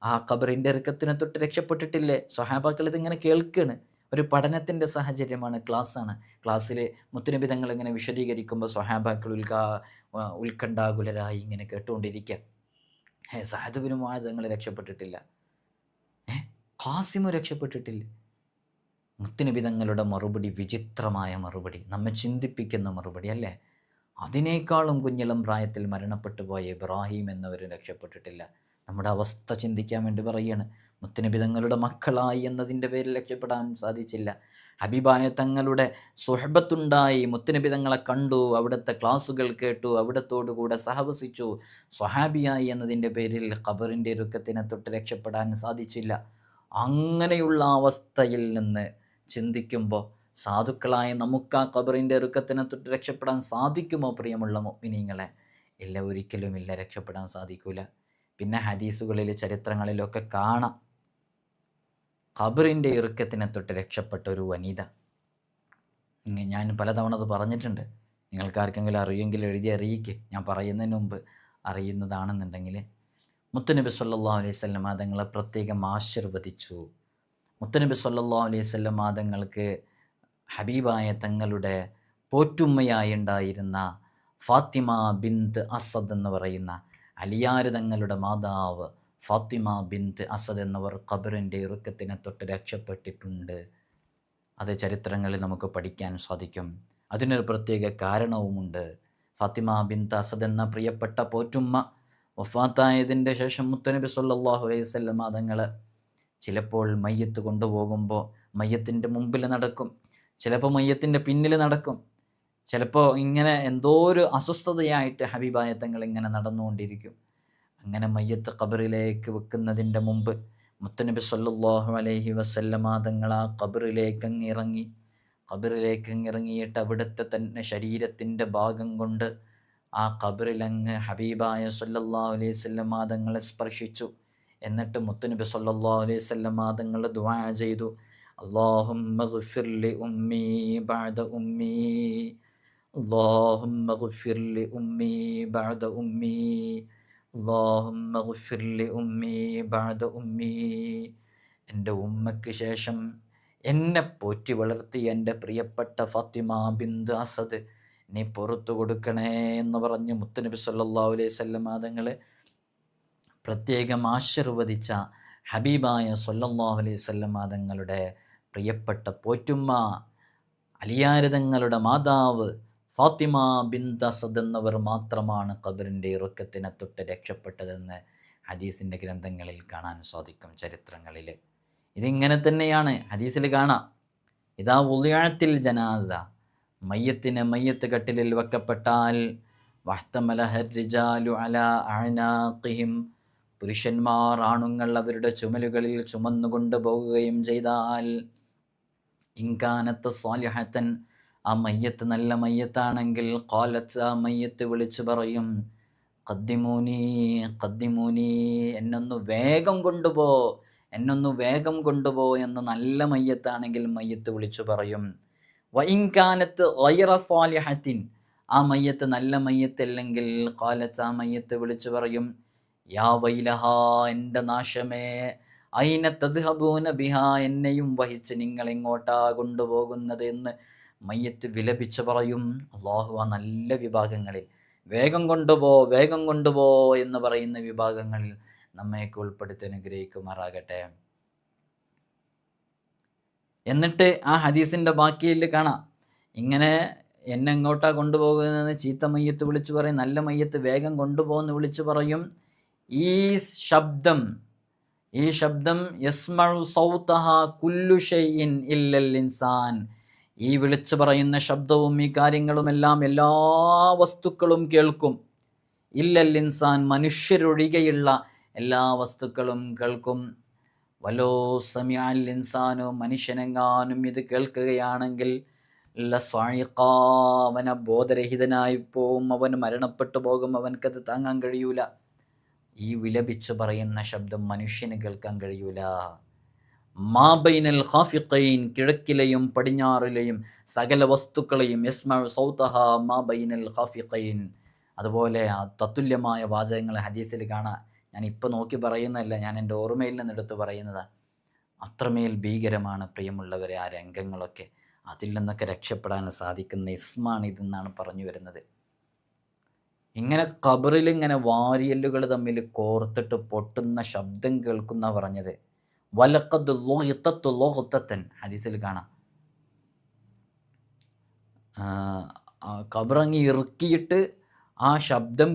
S1: ആ ഖബറിന്റെ ഇറുക്കത്തിനെ തൊട്ട് രക്ഷപ്പെട്ടിട്ടില്ലേ? സഹാബാക്കൾ ഇതിങ്ങനെ കേൾക്കുകയാണ് ഒരു പഠനത്തിന്റെ സാഹചര്യമാണ് ക്ലാസ്സാണ്. ക്ലാസ്സിലെ മുത്തുനബി തങ്ങൾ ഇങ്ങനെ വിശദീകരിക്കുമ്പോൾ സഹാബാക്കൾ ഉൽക്കാ ഉത്കണ്ഠാകുലരായി ഇങ്ങനെ കേട്ടുകൊണ്ടിരിക്കുക. ഹേ സാധുവിനും തങ്ങൾ രക്ഷപ്പെട്ടിട്ടില്ല. ഏ ഖാസിമു രക്ഷപ്പെട്ടിട്ടില്ല. മുത്തുനബി തങ്ങളുടെ മറുപടി വിചിത്രമായ മറുപടി നമ്മെ ചിന്തിപ്പിക്കുന്ന മറുപടി അല്ലേ? അതിനേക്കാളും കുഞ്ഞിളം പ്രായത്തിൽ മരണപ്പെട്ടു പോയ ഇബ്രാഹിം എന്നവർ രക്ഷപ്പെട്ടിട്ടില്ല. നമ്മുടെ അവസ്ഥ ചിന്തിക്കാൻ വേണ്ടി പറയുകയാണ്. മുത്തനബി തങ്ങളുടെ മക്കളായി എന്നതിന്റെ പേരിൽ രക്ഷപ്പെടാൻ സാധിച്ചില്ല. ഹബീബായ തങ്ങളുടെ സുഹബത്തുണ്ടായി. മുത്തനബി തങ്ങളെ കണ്ടു അവിടുത്തെ ക്ലാസ്സുകൾ കേട്ടു അവിടത്തോടു കൂടെ സഹവസിച്ചു. സ്വഹാബിയായി എന്നതിന്റെ പേരിൽ ഖബറിന്റെ രുക്കത്തിനെ തൊട്ട് രക്ഷപ്പെടാൻ സാധിച്ചില്ല. അങ്ങനെയുള്ള അവസ്ഥയിൽ നിന്ന് ചിന്തിക്കുമ്പോൾ സാധുക്കളായ നമുക്ക് ആ ഖബറിന്റെ ഒരുക്കത്തിനെ തൊട്ട് രക്ഷപ്പെടാൻ സാധിക്കുമോ പ്രിയമുള്ള മിനിങ്ങളെ ഇല്ല ഒരിക്കലുമില്ല രക്ഷപ്പെടാൻ സാധിക്കൂല. പിന്നെ ഹദീസുകളിൽ ചരിത്രങ്ങളിലൊക്കെ കാണാം. ഖബറിന്റെ ഇറുക്കത്തിനെ തൊട്ട് രക്ഷപ്പെട്ട ഒരു വനിത. ഞാൻ പലതവണ അത് പറഞ്ഞിട്ടുണ്ട്. നിങ്ങൾക്ക് ആർക്കെങ്കിലും അറിയുമെങ്കിൽ എഴുതി അറിയിക്കേ. ഞാൻ പറയുന്നതിന് മുമ്പ് അറിയുന്നതാണെന്നുണ്ടെങ്കിൽ മുത്തുനബി സല്ലാ അലൈഹി സ്വല്ലം തങ്ങളെ പ്രത്യേകം ആശീർവദിച്ചു. മുത്തുനബി സല്ലാ അലൈഹി സ്വല്ലം തങ്ങൾക്ക് ഹബീബായ തങ്ങളുടെ പോറ്റുമ്മയായി ഉണ്ടായിരുന്ന ഫാത്തിമ ബിന്ദ് അസദ് എന്ന് പറയുന്ന അലിയാര് തങ്ങളുടെ മാതാവ് ഫാത്തിമ ബിന്ത് അസദ് എന്നവർ ഖബറിന്റെ ഇറുക്കത്തിനെ തൊട്ട് രക്ഷപ്പെട്ടിട്ടുണ്ട്. അത് ചരിത്രങ്ങളിൽ നമുക്ക് പഠിക്കാൻ സാധിക്കും. അതിനൊരു പ്രത്യേക കാരണവുമുണ്ട്. ഫാത്തിമ ബിന്ത് അസദ് എന്ന പ്രിയപ്പെട്ട പോറ്റുമ്മ വഫാത്തായതിന്റെ ശേഷം മുത്തനബി സല്ലാഹു അലൈഹി വസല്ലം തങ്ങൾ ചിലപ്പോൾ മയ്യത്ത് കൊണ്ടുപോകുമ്പോൾ മയ്യത്തിന്റെ മുമ്പിൽ നടക്കും. ചിലപ്പോൾ മയ്യത്തിന്റെ പിന്നിൽ നടക്കും. ചിലപ്പോൾ ഇങ്ങനെ എന്തോ ഒരു അസ്വസ്ഥതയായിട്ട് ഹബീബായത്തങ്ങൾ ഇങ്ങനെ നടന്നുകൊണ്ടിരിക്കും. അങ്ങനെ മയ്യത്ത് ഖബറിലേക്ക് വെക്കുന്നതിന്റെ മുമ്പ് മുത്തനബി സല്ലാഹു അലൈഹി വസല്ലമാതങ്ങൾ ആ ഖബറിലേക്ക് അങ്ങിറങ്ങി ഖബറിലേക്ക് അങ്ങിറങ്ങിയിട്ട് അവിടുത്തെ തന്നെ ശരീരത്തിന്റെ ഭാഗം കൊണ്ട് ആ ഖബറിലങ്ങ് ഹബീബായ സല്ലല്ലാഹു അലൈഹി വല്ലമാതങ്ങളെ സ്പർശിച്ചു. എന്നിട്ട് മുത്തനബി സല്ലല്ലാഹു അലൈഹി വല്ലമാതങ്ങൾ ദുആ ചെയ്തു. അള്ളാഹും ഉമ്മി ബാദ ഉമ്മീ. اللهم اغفر لأمي بعد أمي اللهم اغفر لأمي بعد أمي എൻ്റെ ഉമ്മയ്ക്ക് ശേഷം എന്നെ പോറ്റി വളർത്തിയ എൻ്റെ പ്രിയപ്പെട്ട ഫാത്തിമ ബിന്ദു അസദ് നീ പുറത്തു കൊടുക്കണേ എന്ന് പറഞ്ഞ് മുത്തുനബി സല്ലല്ലാഹു അലൈഹി വസല്ലം തങ്ങൾ പ്രത്യേകം ആശീർവദിച്ച ഹബീബായ സല്ലല്ലാഹു അലൈഹി വസല്ലം തങ്ങളുടെ പ്രിയപ്പെട്ട പോറ്റുമ്മ അലിയാരിതങ്ങളുടെ മാതാവ് ഫാത്തിമ ബിന്ദസദ് എന്നവർ മാത്രമാണ് ഖബറിന്റെ ഇറുക്കത്തിനെ തൊട്ട് രക്ഷപ്പെട്ടതെന്ന് ഹദീസിന്റെ ഗ്രന്ഥങ്ങളിൽ കാണാൻ സാധിക്കും ചരിത്രങ്ങളിൽ. ഇതിങ്ങനെ തന്നെയാണ് ഹദീസിൽ കാണാം. ഇതാ ഉള്ളിയാഴത്തിൽ ജനാസ മയ്യത്തിന് മയ്യത്ത് കട്ടിലിൽ വെക്കപ്പെട്ടാൽ വഹ്തമലഹരിജാലു അല അഴനാഖിഹിം പുരുഷന്മാർ ആണുങ്ങൾ അവരുടെ ചുമലുകളിൽ ചുമന്നുകൊണ്ട് പോകുകയും ചെയ്താൽ ഇൻകാനത്ത് സ്വാലിഹത്തൻ ആ മയ്യത്ത് നല്ല മയ്യത്താണെങ്കിൽ കോലത്ത് ആ മയ്യത്ത് വിളിച്ചു പറയും കദ്ദിമൂനി കദ്ദിമൂനി എന്നൊന്ന് വേഗം കൊണ്ടുപോ എന്നൊന്ന് വേഗം കൊണ്ടുപോ എന്ന് നല്ല മയ്യത്താണെങ്കിൽ മയ്യത്ത് വിളിച്ചു പറയും. വൈൻകാനത്ത് വൈറ സ്വാലിഹത്തിൻ ആ മയ്യത്ത് നല്ല മയ്യത്തല്ലെങ്കിൽ കാലത്ത് ആ മയ്യത്ത് വിളിച്ചു പറയും യാ വൈലഹ എന്റെ നാശമേ അയിന തദ്ഹബൂന ബിഹ എന്നെയും വഹിച്ച് നിങ്ങൾ എങ്ങോട്ടാ കൊണ്ടുപോകുന്നത്? എന്ന് മയ്യത്ത് വിലപിച്ച് പറയും അള്ളാഹു ആ നല്ല വിഭാഗങ്ങളിൽ വേഗം കൊണ്ടുപോ വേഗം കൊണ്ടുപോ എന്ന് പറയുന്ന വിഭാഗങ്ങളിൽ നമ്മയൊക്കെ ഉൾപ്പെടുത്തി അനുഗ്രഹിക്കുമാറാകട്ടെ. എന്നിട്ട് ആ ഹദീസിന്റെ ബാക്കിയിൽ കാണാം. ഇങ്ങനെ എന്നെ എങ്ങോട്ടാ കൊണ്ടുപോകുന്നതെന്ന് ചീത്ത മയ്യത്ത് വിളിച്ചു പറയും നല്ല മയ്യത്ത് വേഗം കൊണ്ടുപോകുന്ന വിളിച്ചു പറയും. ഈ ശബ്ദം ഈ ശബ്ദം യസ്മഴു സൗതഹ കുല്ലു ഷൈഇൻ ഇല്ലൽ ഇൻസാൻ ഈ വിളിച്ചു പറയുന്ന ശബ്ദവും ഈ കാര്യങ്ങളുമെല്ലാം എല്ലാ വസ്തുക്കളും കേൾക്കും. ഇല്ലൽ ഇൻസാൻ മനുഷ്യരൊഴികെയുള്ള എല്ലാ വസ്തുക്കളും കേൾക്കും. വലോ സമിയാൽ ഇൻസാനോ മനുഷ്യനെങ്ങാനും ഇത് കേൾക്കുകയാണെങ്കിൽ അവന ബോധരഹിതനായി പോവും അവൻ മരണപ്പെട്ടു പോകും അവനക്കത് താങ്ങാൻ കഴിയൂല. ഈ വിലപിച്ചു പറയുന്ന ശബ്ദം മനുഷ്യന് കേൾക്കാൻ കഴിയൂല. മാബൈനൽ ഹാഫിഖൈൻ കിഴക്കിലെയും പടിഞ്ഞാറിലെയും സകല വസ്തുക്കളെയും യസ്മ സൗതഹ മാബൈനൽ ഹാഫിഖൈൻ. അതുപോലെ തത്തുല്യമായ വാചകങ്ങൾ ഹദീസിൽ കാണാം. ഞാൻ ഇപ്പോൾ നോക്കി പറയുന്നതല്ല ഞാൻ എന്റെ ഓർമ്മയിൽ നിന്നെടുത്ത് പറയുന്നത്. അത്രമേൽ ഭീകരമാണ് പ്രിയമുള്ളവരെ ആ രംഗങ്ങളൊക്കെ. അതിൽ നിന്നൊക്കെ രക്ഷപ്പെടാൻ സാധിക്കുന്ന ഇസ്മാണ് ഇതെന്നാണ് പറഞ്ഞു വരുന്നത്. ഇങ്ങനെ കബറിൽ ഇങ്ങനെ വാരിയല്ലുകൾ തമ്മിൽ കോർത്തിട്ട് പൊട്ടുന്ന ശബ്ദം കേൾക്കുന്ന പറഞ്ഞത് വലക്കത്ത് ലോഹിത്തത്ത് ലോഹത്തത്തൻ ഹദീസിൽ കാണാം. കബറങ്ങി ഇറുക്കിയിട്ട് ആ ശബ്ദം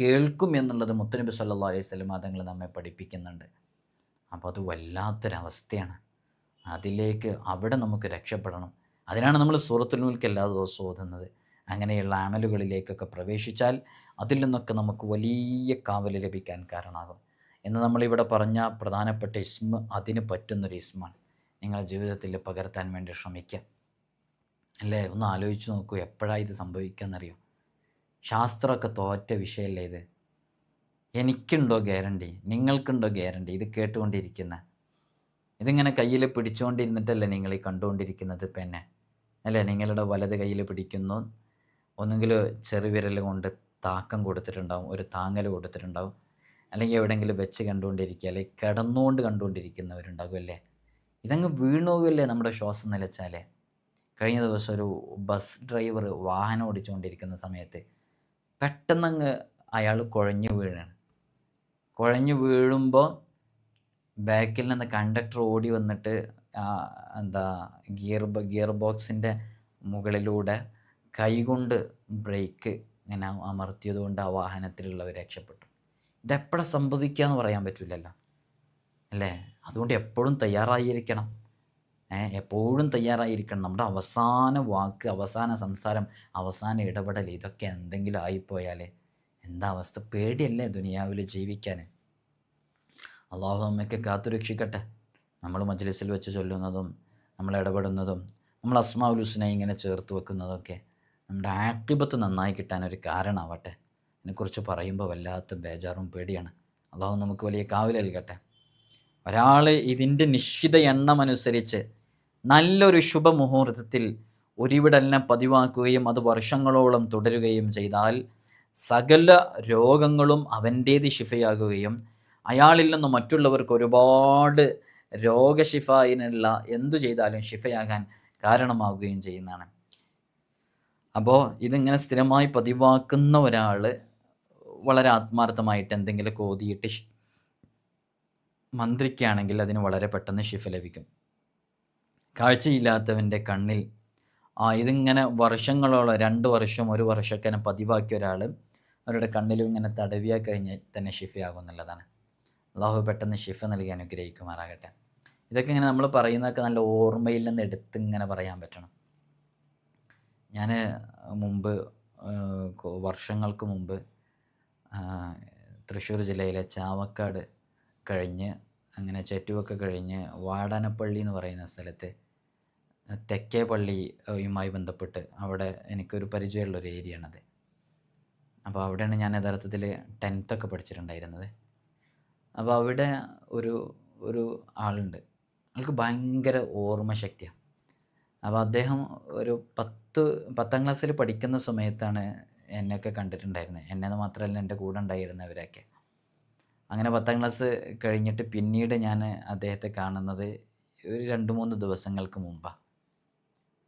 S1: കേൾക്കും എന്നുള്ളത് മുത്തനബി സല്ലാ അലൈഹി സ്വലം തങ്ങൾ നമ്മെ പഠിപ്പിക്കുന്നുണ്ട്. അപ്പോൾ അത് വല്ലാത്തൊരവസ്ഥയാണ്. അതിലേക്ക് അവിടെ നമുക്ക് രക്ഷപ്പെടണം. അതിനാണ് നമ്മൾ സൂറത്തുൽ എല്ലാ ദിവസവും ഓതുന്നത്. അങ്ങനെയുള്ള അമലുകളിലേക്കൊക്കെ പ്രവേശിച്ചാൽ അതിൽ നിന്നൊക്കെ നമുക്ക് വലിയ കാവൽ ലഭിക്കാൻ കാരണമാകും. എന്ന് നമ്മളിവിടെ പറഞ്ഞ പ്രധാനപ്പെട്ട ഇസ്മ അതിന് പറ്റുന്നൊരു ഇസ്മാണ്. നിങ്ങളുടെ ജീവിതത്തിൽ പകർത്താൻ വേണ്ടി ശ്രമിക്കുക. അല്ലേ? ഒന്ന് ആലോചിച്ച് നോക്കൂ എപ്പോഴാണ് ഇത് സംഭവിക്കാമെന്നറിയോ ശാസ്ത്രമൊക്കെ തോറ്റ വിഷയമല്ലേ ഇത്? എനിക്കുണ്ടോ ഗ്യാരണ്ടി? നിങ്ങൾക്കുണ്ടോ ഗ്യാരണ്ടി? ഇത് കേട്ടുകൊണ്ടിരിക്കുന്ന. ഇതിങ്ങനെ കയ്യിൽ പിടിച്ചുകൊണ്ടിരുന്നിട്ടല്ലേ നിങ്ങൾ ഈ കണ്ടുകൊണ്ടിരിക്കുന്നത് പിന്നെ അല്ലേ? നിങ്ങളുടെ വലത് കയ്യിൽ പിടിക്കുന്നു. ഒന്നെങ്കിൽ ചെറുവിരൽ കൊണ്ട് താക്കം കൊടുത്തിട്ടുണ്ടാവും ഒരു താങ്ങൽ കൊടുത്തിട്ടുണ്ടാവും. അല്ലെങ്കിൽ എവിടെയെങ്കിലും വെച്ച് കണ്ടുകൊണ്ടിരിക്കുക അല്ലെങ്കിൽ കിടന്നുകൊണ്ട് കണ്ടുകൊണ്ടിരിക്കുന്നവരുണ്ടാകും അല്ലേ? ഇതങ്ങ് വീണുപോവല്ലേ നമ്മുടെ ശ്വാസം നിലച്ചാലേ? കഴിഞ്ഞ ദിവസം ഒരു ബസ് ഡ്രൈവർ വാഹനം ഓടിച്ചുകൊണ്ടിരിക്കുന്ന സമയത്ത് പെട്ടെന്നങ്ങ് അയാൾ കുഴഞ്ഞു വീഴാണ് കുഴഞ്ഞു വീഴുമ്പോൾ ബാക്കിൽ നിന്ന് കണ്ടക്ടർ ഓടി വന്നിട്ട് എന്താ ഗിയർ ഗിയർ ബോക്സിന്റെ മുകളിലൂടെ കൈകൊണ്ട് ബ്രേക്ക് ഇങ്ങനെ അമർത്തിയതുകൊണ്ട് ആ വാഹനത്തിലുള്ളവർ രക്ഷപ്പെട്ടു. ഇതെപ്പോഴും സംഭവിക്കുക എന്ന് പറയാൻ പറ്റില്ലല്ലോ. അല്ലേ? അതുകൊണ്ട് എപ്പോഴും തയ്യാറായിരിക്കണം. എപ്പോഴും തയ്യാറായിരിക്കണം. നമ്മുടെ അവസാന വാക്ക് അവസാന സംസാരം അവസാന ഇടപെടൽ ഇതൊക്കെ എന്തെങ്കിലും ആയിപ്പോയാൽ എന്താ അവസ്ഥ? പേടിയല്ലേ ദുനിയാവിൽ ജീവിക്കാൻ? അള്ളാഹു കാത്തുരക്ഷിക്കട്ടെ നമ്മൾ മജ്ലിസിൽ വെച്ച് ചൊല്ലുന്നതും നമ്മൾ ഇടപെടുന്നതും നമ്മൾ അസ്മാവുൽ ഹുസ്നെ ഇങ്ങനെ ചേർത്ത് വെക്കുന്നതൊക്കെ നമ്മുടെ ആക്ടിബത്ത് നന്നായി കിട്ടാൻ ഒരു കാരണമാവട്ടെ. ഇതിനെക്കുറിച്ച് പറയുമ്പോൾ വല്ലാത്ത ബേജാറും പേടിയാണ്. അള്ളാഹു നമുക്ക് വലിയ കാവൽ നൽകട്ടെ. ഒരാൾ ഇതിന്റെ നിശ്ചിത എണ്ണം അനുസരിച്ച് നല്ലൊരു ശുഭമുഹൂർത്തത്തിൽ ഒരുവിടെല്ലാം പതിവാക്കുകയും അത് വർഷങ്ങളോളം തുടരുകയും ചെയ്താൽ സകല രോഗങ്ങളും അവന്റേത് ശിഫയാകുകയും അയാളിൽ നിന്ന് മറ്റുള്ളവർക്ക് ഒരുപാട് രോഗശിഫായിനുള്ള എന്തു ചെയ്താലും ശിഫയാകാൻ കാരണമാവുകയും ചെയ്യുന്നതാണ്. അപ്പോൾ ഇതിങ്ങനെ സ്ഥിരമായി പതിവാക്കുന്ന ഒരാൾ വളരെ ആത്മാർത്ഥമായിട്ട് എന്തെങ്കിലും കോതിയിട്ട് മന്ത്രിക്കാണെങ്കിൽ അതിന് വളരെ പെട്ടെന്ന് ശിഫ ലഭിക്കും. കാഴ്ചയില്ലാത്തവന്റെ കണ്ണിൽ ആ ഇതിങ്ങനെ വർഷങ്ങളോളം രണ്ട് വർഷം ഒരു വർഷമൊക്കെ പതിവാക്കിയ ഒരാൾ അവരുടെ കണ്ണിലും ഇങ്ങനെ തടവിയാൽ കഴിഞ്ഞ് തന്നെ ഷിഫയാകും എന്നുള്ളതാണ്. അള്ളാഹു പെട്ടെന്ന് ഷിഫ നൽകി അനുഗ്രഹിക്കുമാറാകട്ടെ. ഇതൊക്കെ ഇങ്ങനെ നമ്മൾ പറയുന്നതൊക്കെ നല്ല ഓർമ്മയിൽ നിന്ന് എടുത്ത് ഇങ്ങനെ പറയാൻ പറ്റണം. ഞാൻ മുമ്പ് വർഷങ്ങൾക്ക് മുമ്പ് തൃശ്ശൂർ ജില്ലയിലെ ചാവക്കാട് കഴിഞ്ഞ് അങ്ങനെ ചെറ്റുവൊക്കെ കഴിഞ്ഞ് വാടാനപ്പള്ളി എന്ന് പറയുന്ന സ്ഥലത്ത് തെക്കേ പള്ളിയുമായി ബന്ധപ്പെട്ട് അവിടെ എനിക്കൊരു പരിചയമുള്ളൊരു ഏരിയയാണത്. അപ്പോൾ അവിടെയാണ് ഞാൻ യഥാർത്ഥത്തിൽ ടെൻത്തൊക്കെ പഠിച്ചിട്ടുണ്ടായിരുന്നത്. അപ്പോൾ അവിടെ ഒരു ഒരു ആളുണ്ട്. ആൾക്ക് ഭയങ്കര ഓർമ്മശക്തിയാണ് അപ്പോൾ അദ്ദേഹം ഒരു പത്ത് പത്താം ക്ലാസ്സിൽ പഠിക്കുന്ന സമയത്താണ് എന്നെയൊക്കെ കണ്ടിട്ടുണ്ടായിരുന്നത് എന്നെ മാത്രമല്ല എന്റെ കൂടെ ഉണ്ടായിരുന്നവരൊക്കെ അങ്ങനെ പത്താം ക്ലാസ് കഴിഞ്ഞിട്ട് പിന്നീട് ഞാൻ അദ്ദേഹത്തെ കാണുന്നത് ഒരു രണ്ട് മൂന്ന് ദിവസങ്ങൾക്ക് മുമ്പാണ്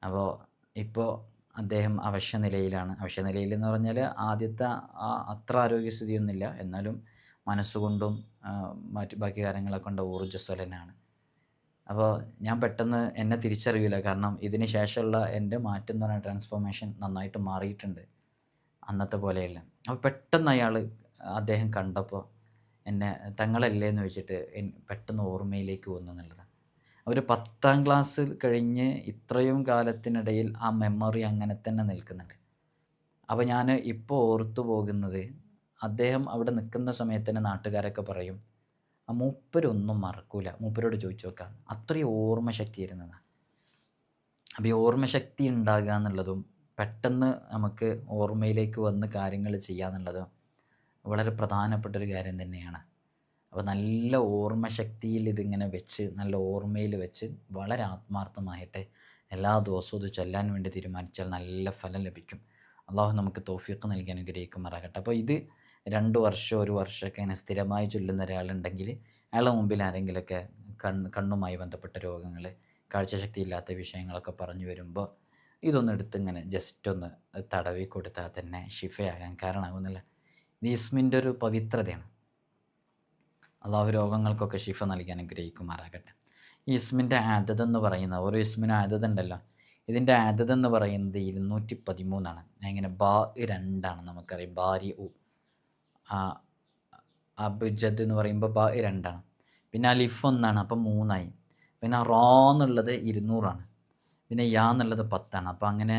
S1: അപ്പോൾ ഇപ്പോൾ അദ്ദേഹം അവശ്യ നിലയിലാണ്. അവശ്യ നിലയിൽ എന്ന് പറഞ്ഞാൽ ആദ്യത്തെ അത്ര ആരോഗ്യസ്ഥിതിയൊന്നുമില്ല. എന്നാലും മനസ്സുകൊണ്ടും മറ്റു ബാക്കി കാര്യങ്ങളെ കൊണ്ട് ഊർജസ്വലനാണ്. അപ്പോൾ ഞാൻ പെട്ടെന്ന് എന്നെ തിരിച്ചറിയില്ല കാരണം ഇതിന് ശേഷമുള്ള എന്റെ മാറ്റം എന്ന് പറയുന്ന ട്രാൻസ്ഫോർമേഷൻ നന്നായിട്ട് മാറിയിട്ടുണ്ട്. അന്നത്തെ പോലെയല്ല. അപ്പോൾ പെട്ടെന്ന് അയാൾ അദ്ദേഹം കണ്ടപ്പോൾ എന്നെ തങ്ങളല്ലേ എന്ന് വെച്ചിട്ട് പെട്ടെന്ന് ഓർമ്മയിലേക്ക് വന്നു എന്നുള്ളതാണ്. ഒരു പത്താം ക്ലാസ് കഴിഞ്ഞ് ഇത്രയും കാലത്തിനിടയിൽ ആ മെമ്മറി അങ്ങനെ തന്നെ നിൽക്കുന്നുണ്ട്. അപ്പോൾ ഞാൻ ഇപ്പോൾ ഓർത്തു പോകുന്നത് അദ്ദേഹം അവിടെ നിൽക്കുന്ന സമയത്ത് തന്നെ നാട്ടുകാരൊക്കെ പറയും ആ മൂപ്പരൊന്നും മറക്കൂല. മൂപ്പരോട് ചോദിച്ചു നോക്കാം അത്രയും ഓർമ്മശക്തി ഇരുന്നതാണ് അപ്പോൾ ഈ ഓർമ്മശക്തി ഉണ്ടാകുക എന്നുള്ളതും പെട്ടെന്ന് നമുക്ക് ഓർമ്മയിലേക്ക് വന്ന് കാര്യങ്ങൾ ചെയ്യുക എന്നുള്ളതും വളരെ പ്രധാനപ്പെട്ട ഒരു കാര്യം തന്നെയാണ്. അപ്പോൾ നല്ല ഓർമ്മശക്തിയിൽ ഇതിങ്ങനെ വെച്ച് നല്ല ഓർമ്മയിൽ വെച്ച് വളരെ ആത്മാർത്ഥമായിട്ട് എല്ലാ ദിവസവും ഇത് ചൊല്ലാൻ വേണ്ടി തീരുമാനിച്ചാൽ നല്ല ഫലം ലഭിക്കും. അള്ളാഹു നമുക്ക് തോഫിയൊക്കെ നൽകി അനുഗ്രഹിക്കുമാറാകട്ടെ. അപ്പോൾ ഇത് രണ്ട് വർഷം ഒരു വർഷമൊക്കെ ഇങ്ങനെ സ്ഥിരമായി ചൊല്ലുന്ന ഒരാളുണ്ടെങ്കിൽ അയാളുടെ മുമ്പിൽ ആരെങ്കിലുമൊക്കെ കണ്ണ് കണ്ണുമായി ബന്ധപ്പെട്ട രോഗങ്ങൾ കാഴ്ചശക്തി ഇല്ലാത്ത വിഷയങ്ങളൊക്കെ പറഞ്ഞു വരുമ്പോൾ ഇതൊന്നും എടുത്ത് ഇങ്ങനെ ജസ്റ്റ് ഒന്ന് തടവി കൊടുത്താൽ തന്നെ ഷിഫയാകാൻ കാരണമാകുന്നില്ല. നീസ്മിന്റെ ഒരു പവിത്രതയാണ്. അള്ളാഹു രോഗങ്ങൾക്കൊക്കെ ഷിഫ നൽകാൻ ഗ്രഹിക്കുമാറാകട്ടെ ഈസ്മിന്റെ ആദത് എന്ന് പറയുന്ന ഓരോ ഇസ്മിനും ആദത ഉണ്ടല്ലോ. ഇതിന്റെ ആദത എന്ന് പറയുന്നത് ഇരുന്നൂറ്റി പതിമൂന്നാണ് അങ്ങനെ ബാ രണ്ടാണ് നമുക്കറിയാം. ബാരി ഉ. അബുജദ് എന്ന് പറയുമ്പോൾ ബാ രണ്ടാണ്. പിന്നെ അലിഫ് ഒന്നാണ് അപ്പം മൂന്നായി. പിന്നെ റോ എന്നുള്ളത് ഇരുന്നൂറാണ്. പിന്നെ യാ എന്നുള്ളത് പത്താണ്. അപ്പോൾ അങ്ങനെ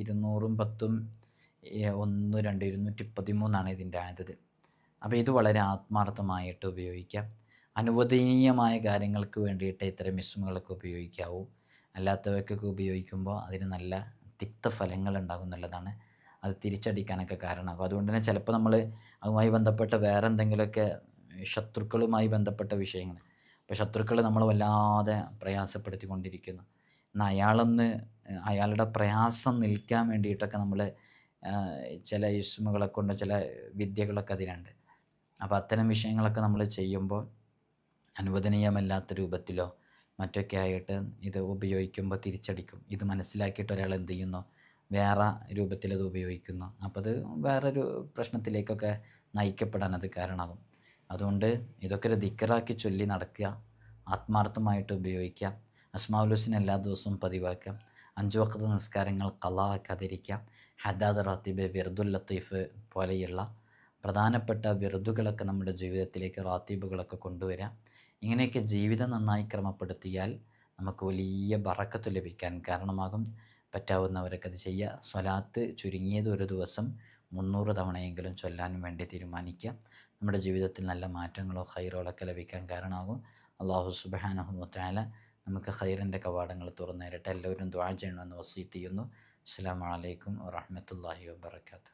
S1: ഇരുന്നൂറും പത്തും ഒന്ന് രണ്ട് ഇരുന്നൂറ്റി പതിമൂന്നാണ് ഇതിന്റെ ആയത് അപ്പോൾ ഇത് വളരെ ആത്മാർത്ഥമായിട്ട് ഉപയോഗിക്കാം. അനുവദനീയമായ കാര്യങ്ങൾക്ക് വേണ്ടിയിട്ട് ഇത്തരം മിസ്മുകളൊക്കെ ഉപയോഗിക്കാവൂ. അല്ലാത്തവയ്ക്കൊക്കെ ഉപയോഗിക്കുമ്പോൾ അതിന് നല്ല തിക്തഫലങ്ങൾ ഉണ്ടാകും എന്നുള്ളതാണ്. അത് തിരിച്ചടിക്കാനൊക്കെ കാരണമാകും അതുകൊണ്ട് തന്നെ ചിലപ്പോൾ നമ്മൾ അതുമായി ബന്ധപ്പെട്ട വേറെ എന്തെങ്കിലുമൊക്കെ ശത്രുക്കളുമായി ബന്ധപ്പെട്ട വിഷയങ്ങൾ. അപ്പോൾ ശത്രുക്കൾ നമ്മൾ വല്ലാതെ പ്രയാസപ്പെടുത്തിക്കൊണ്ടിരിക്കുന്നു. എന്നാൽ അയാളൊന്ന് അയാളുടെ പ്രയാസം നിൽക്കാൻ വേണ്ടിയിട്ടൊക്കെ നമ്മൾ ചില ഇസ്മുകളെ കൊണ്ട് ചില വിദ്യകളൊക്കെ അതിനുണ്ട്. അപ്പോൾ അത്തരം വിഷയങ്ങളൊക്കെ നമ്മൾ ചെയ്യുമ്പോൾ അനുവദനീയമല്ലാത്ത രൂപത്തിലോ മറ്റൊക്കെ ആയിട്ട് ഇത് ഉപയോഗിക്കുമ്പോൾ തിരിച്ചടിക്കും. ഇത് മനസ്സിലാക്കിയിട്ട് ഒരാൾ എന്ത് ചെയ്യുന്നു? വേറെ രൂപത്തിൽ അത് ഉപയോഗിക്കുന്നു. അപ്പോൾ അത് വേറൊരു പ്രശ്നത്തിലേക്കൊക്കെ നയിക്കപ്പെടാൻ അത് കാരണമാകും. അതുകൊണ്ട് ഇതൊക്കെ ഒരു ദിക്കറാക്കി ചൊല്ലി നടക്കുക. ആത്മാർത്ഥമായിട്ട് ഉപയോഗിക്കുക. അസ്മാവുലുസിന് എല്ലാ ദിവസവും പതിവാക്കാം. അഞ്ച് വക്കത്ത് നിസ്കാരങ്ങൾ കലാക്കാതിരിക്കാം ഹദാദ് റാത്തിബ് വിർദുൽ ലത്തീഫ് പോലെയുള്ള പ്രധാനപ്പെട്ട വിറുതുകളൊക്കെ നമ്മുടെ ജീവിതത്തിലേക്ക് റാത്തീബുകളൊക്കെ കൊണ്ടുവരാം. ഇങ്ങനെയൊക്കെ ജീവിതം നന്നായി ക്രമപ്പെടുത്തിയാൽ നമുക്ക് വലിയ ബറക്കത്ത് ലഭിക്കാൻ കാരണമാകും. പറ്റാവുന്നവരൊക്കെ അത് ചെയ്യുക. സ്വലാത്ത് ചുരുങ്ങിയത് ഒരു ദിവസം മുന്നൂറ് തവണയെങ്കിലും ചൊല്ലാൻ വേണ്ടി തീരുമാനിക്കുക. നമ്മുടെ ജീവിതത്തിൽ നല്ല മാറ്റങ്ങളോ ഹൈറോളൊക്കെ ലഭിക്കാൻ കാരണമാകും. അള്ളാഹു സുബാനഹുത്താല നമുക്ക് ഹൈറിന്റെ കവാടങ്ങൾ തുറന്നേരട്ടെ എല്ലാവരും ദ്വാ ചെയ്യണമെന്ന് വസീത്ത് ചെയ്യുന്നു അസ്സാം വലൈക്കും വാഹമത്തല്ലാഹി വാബർക്കാത്തു